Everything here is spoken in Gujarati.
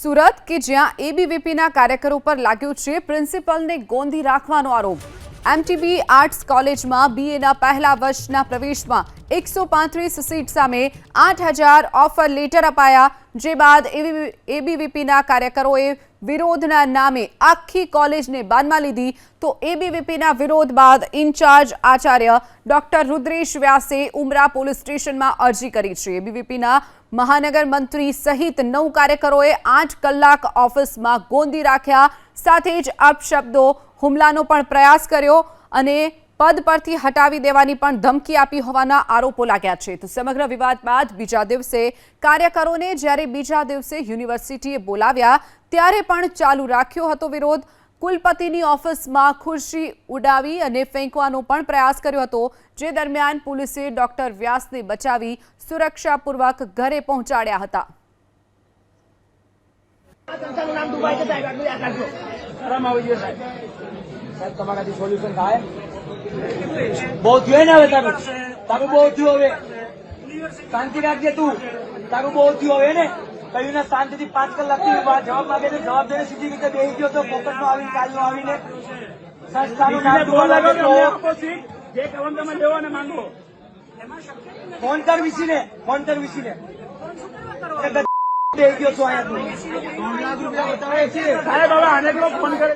સુરત કે જ્યાં એબીવીપીના કાર્યકરો પર લાગ્યો છે પ્રિન્સિપલને ગોંધી રાખવાનો આરોપ. એમટીબી આર્ટ્સ કોલેજમાં બીએના પહેલા વર્ષના પ્રવેશમાં એકસો પાંત્રીસ સીટ સામે આઠ હજાર ઓફર લેટર અપાયા, જે બાદ એબીવીપીના કાર્યકરોએ વિરોધના નામે આખી કોલેજને બાનમાં લીધી. તો એબીવીપીના વિરોધ બાદ ઇન્ચાર્જ આચાર્ય ડોક્ટર રુદ્રેશ વ્યાસે ઉમરા પોલીસ સ્ટેશનમાં અરજી કરી છે. એબીવીપીના મહાનગર મંત્રી સહિત નવ કાર્યકરોએ આઠ કલાક ઓફિસમાં ગોંધી રાખ્યા. સાથે જ અપશબ્દો હુમલાનો પણ પ્રયાસ કર્યો અને પદ પરથી હટાવી દેવાની પણ ધમકી આપી હોવાના આરોપો લાગ્યા છે. તો સમગ્ર વિવાદ બાદ બીજા દિવસે કાર્યકરોને જ્યારે બીજા દિવસે યુનિવર્સિટીએ બોલાવ્યા, ત્યારે પણ ચાલુ રાખ્યો હતો વિરોધ. કુલપતિની ઓફિસમાં ખુરશી ઉડાવી અને ફેંકવાનો પણ પ્રયાસ કર્યો હતો, જે દરમિયાન પોલીસે ડોક્ટર વ્યાસને બચાવી સુરક્ષાપૂર્વક ઘરે પહોંચાડ્યા હતા. શરમ આવી જોઈએ સાહેબ. તમારાથી સોલ્યુશન થાય. બહુ થયું ને હવે તારું. તારું બહુ થયું હવે. શાંતિ રાખજે તું. તારું બહુ થયું હવે ને કહ્યું ને શાંતિથી પાંચ કલાકથી જવાબ માંગે છે જવાબ દઈને સીધી રીતે બેસી ગયો તો ફોકસમાં આવીને કાલનો આવીને. સંસ્થાનું નામ દુબાઈ લાગ્યો જે કહેવાનું તમે લેવો ને માંગો. ફોન કર વિશીને. ફોન કર? વીસીને બેસી ગયો છો અહીંયા તું સાહેબ હવે આને પેલો ફોન કરે